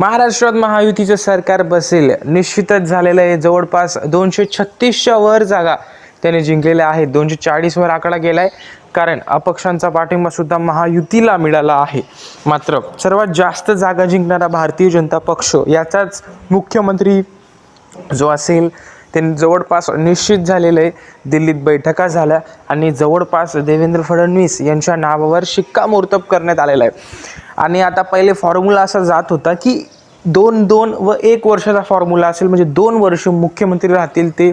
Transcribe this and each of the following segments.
महाराष्ट्रात महायुतीचं सरकार बसेल. निश्चितच झालेलं आहे. जवळपास दोनशे छत्तीसच्या वर जागा त्याने जिंकलेल्या आहेत. दोनशे चाळीसवर आकडा गेला आहे कारण अपक्षांचा पाठिंबा सुद्धा महायुतीला मिळाला आहे. मात्र सर्वात जास्त जागा जिंकणारा भारतीय जनता पक्ष याचाच मुख्यमंत्री जो असेल ते जवळपास निश्चित झालेलं आहे दिल्लीत बैठका झाल्या आणि जवळपास देवेंद्र फडणवीस यांच्या नावावर शिक्कामोर्तब करण्यात आलेला आहे. आणि आता पहिले फॉर्म्युला असा जात होता की दोन दोन व एक वर्षाचा फॉर्म्युला असेल म्हणजे दोन वर्ष मुख्यमंत्री राहतील ते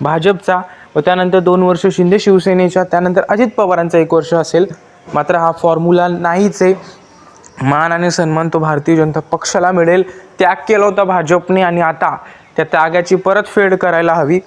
भाजपचा व त्यानंतर दोन वर्ष शिंदे शिवसेनेच्या त्यानंतर अजित पवारांचा एक वर्ष असेल. मात्र हा फॉर्म्युला नाहीच आहे. मान आणि सन्मान तो भारतीय जनता पक्षाला मिळेल. त्याग केला होता भाजपने आणि आता त्या त्यागाची परतफेड करायला हवी.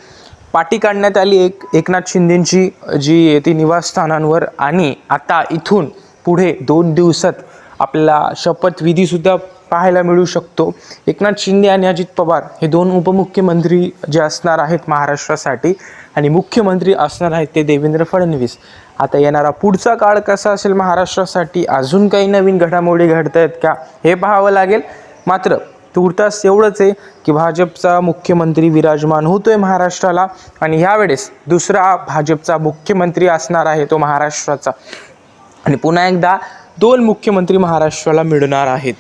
पाठी काढण्यात आली एक एकनाथ शिंदेंची जी आहे ती निवासस्थानांवर आणि आता इथून पुढे दोन दिवसात आपल्याला शपथविधीसुद्धा पाहायला मिळू शकतो. एकनाथ शिंदे आणि अजित पवार हे दोन उपमुख्यमंत्री जे असणार आहेत महाराष्ट्रासाठी आणि मुख्यमंत्री असणार आहेत ते देवेंद्र फडणवीस. आता येणारा पुढचा काळ कसा असेल महाराष्ट्रासाठी? अजून काही नवीन घडामोडी घडत आहेत का? हे पाहावं लागेल. मात्र तुर्तास एवढंच आहे की भाजपचा मुख्यमंत्री विराजमान होतो आहे महाराष्ट्राला आणि ह्यावेळेस दुसरा भाजपचा मुख्यमंत्री असणार आहे तो महाराष्ट्राचा. आणि पुन्हा एकदा दोन मुख्यमंत्री महाराष्ट्राला मिळणार आहेत.